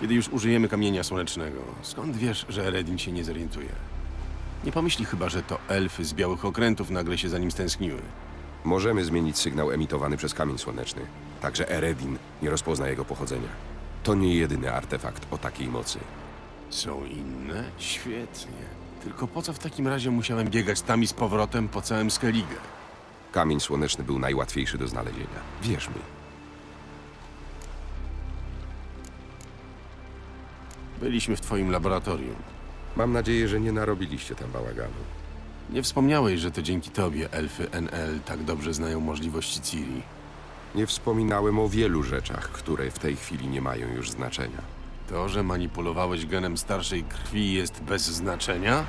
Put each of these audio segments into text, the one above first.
Kiedy już użyjemy kamienia słonecznego, skąd wiesz, że Eredin się nie zorientuje? Nie pomyśli chyba, że to elfy z białych okrętów nagle się za nim stęskniły. Możemy zmienić sygnał emitowany przez kamień słoneczny. Także Eredin nie rozpozna jego pochodzenia. To nie jedyny artefakt o takiej mocy. Są inne? Świetnie. Tylko po co w takim razie musiałem biegać tam i z powrotem po całym Skellige? Kamień słoneczny był najłatwiejszy do znalezienia. Wierz mi. Byliśmy w twoim laboratorium. Mam nadzieję, że nie narobiliście tam bałaganu. Nie wspomniałeś, że to dzięki tobie elfy NL tak dobrze znają możliwości Ciri. Nie wspominałem o wielu rzeczach, które w tej chwili nie mają już znaczenia. To, że manipulowałeś genem starszej krwi jest bez znaczenia?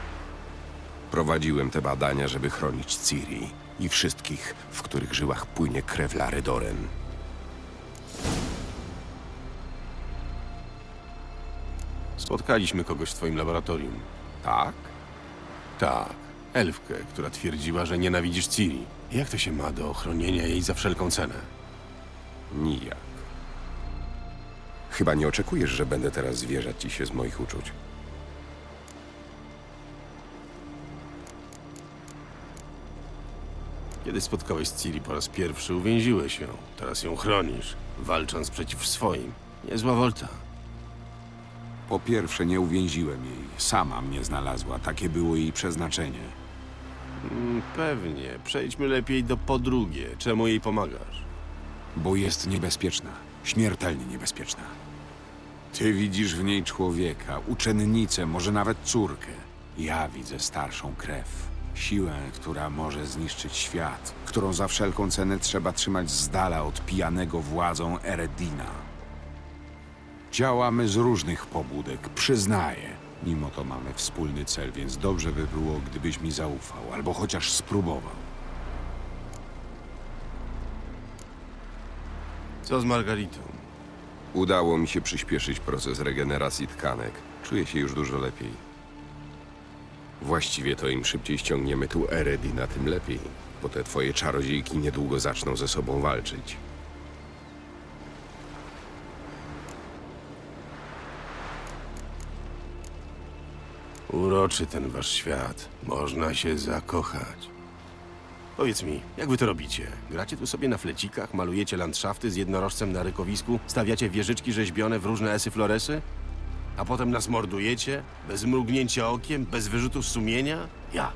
Prowadziłem te badania, żeby chronić Ciri i wszystkich, w których żyłach płynie krew Laredoren. Spotkaliśmy kogoś w twoim laboratorium. Tak? Tak, elfkę, która twierdziła, że nienawidzisz Ciri. Jak to się ma do ochronienia jej za wszelką cenę? Nijak. Chyba nie oczekujesz, że będę teraz zwierzać ci się z moich uczuć. Kiedy spotkałeś Ciri po raz pierwszy, uwięziłeś ją. Teraz ją chronisz, walcząc przeciw swoim. Niezła wolta. Po pierwsze, nie uwięziłem jej. Sama mnie znalazła. Takie było jej przeznaczenie. Mm, Pewnie. Przejdźmy lepiej do po drugie. Czemu jej pomagasz? Bo jest niebezpieczna. Śmiertelnie niebezpieczna. Ty widzisz w niej człowieka, uczennicę, może nawet córkę. Ja widzę starszą krew. Siłę, która może zniszczyć świat, którą za wszelką cenę trzeba trzymać z dala od pijanego władzą Eredina. Działamy z różnych pobudek, przyznaję. Mimo to mamy wspólny cel, więc dobrze by było, gdybyś mi zaufał, albo chociaż spróbował. Co z Margaritą? Udało mi się przyspieszyć proces regeneracji tkanek. Czuję się już dużo lepiej. Właściwie to im szybciej ściągniemy tu Eredina, tym lepiej, bo te twoje czarodziejki niedługo zaczną ze sobą walczyć. Uroczy ten wasz świat. Można się zakochać. Powiedz mi, jak wy to robicie? Gracie tu sobie na flecikach, malujecie landszafty z jednorożcem na rykowisku, stawiacie wieżyczki rzeźbione w różne esy floresy? A potem nas mordujecie? Bez mrugnięcia okiem? Bez wyrzutów sumienia? Jak?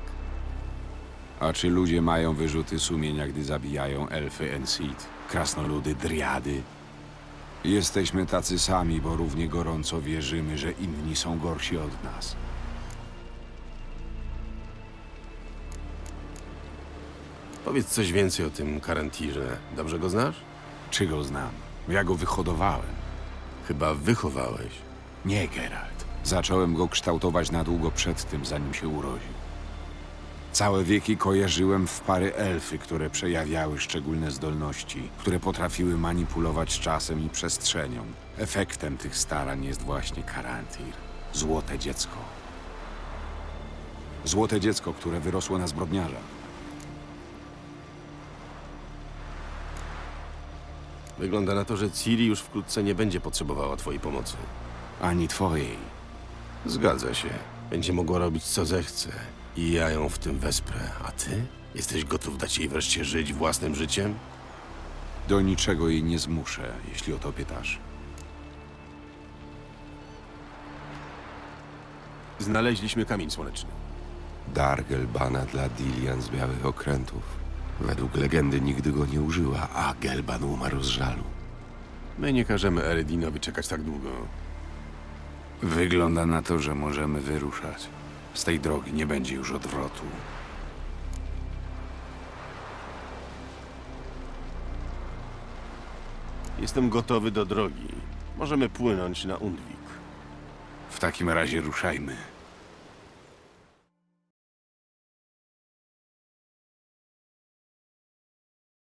A czy ludzie mają wyrzuty sumienia, gdy zabijają elfy Enseed, krasnoludy, driady? Jesteśmy tacy sami, bo równie gorąco wierzymy, że inni są gorsi od nas. Powiedz coś więcej o tym Karantirze. Dobrze go znasz? Czy go znam? Ja go wyhodowałem. Chyba wychowałeś. Nie, Geralt. Zacząłem go kształtować na długo przed tym, zanim się urodził. Całe wieki kojarzyłem w pary elfy, które przejawiały szczególne zdolności, które potrafiły manipulować czasem i przestrzenią. Efektem tych starań jest właśnie Karantir. Złote dziecko. Złote dziecko, które wyrosło na zbrodniarza. Wygląda na to, że Ciri już wkrótce nie będzie potrzebowała twojej pomocy. Ani twojej. Zgadza się. Będzie mogła robić co zechce. I ja ją w tym wesprę. A ty? Jesteś gotów dać jej wreszcie żyć własnym życiem? Do niczego jej nie zmuszę, jeśli o to pytasz. Znaleźliśmy kamień słoneczny. Dar Gelbana dla Dilian z Białych Okrętów. Według legendy nigdy go nie użyła, a Gelban umarł z żalu. My nie każemy Eredinowi czekać tak długo. Wygląda na to, że możemy wyruszać. Z tej drogi nie będzie już odwrotu. Jestem gotowy do drogi. Możemy płynąć na Undwik. W takim razie ruszajmy.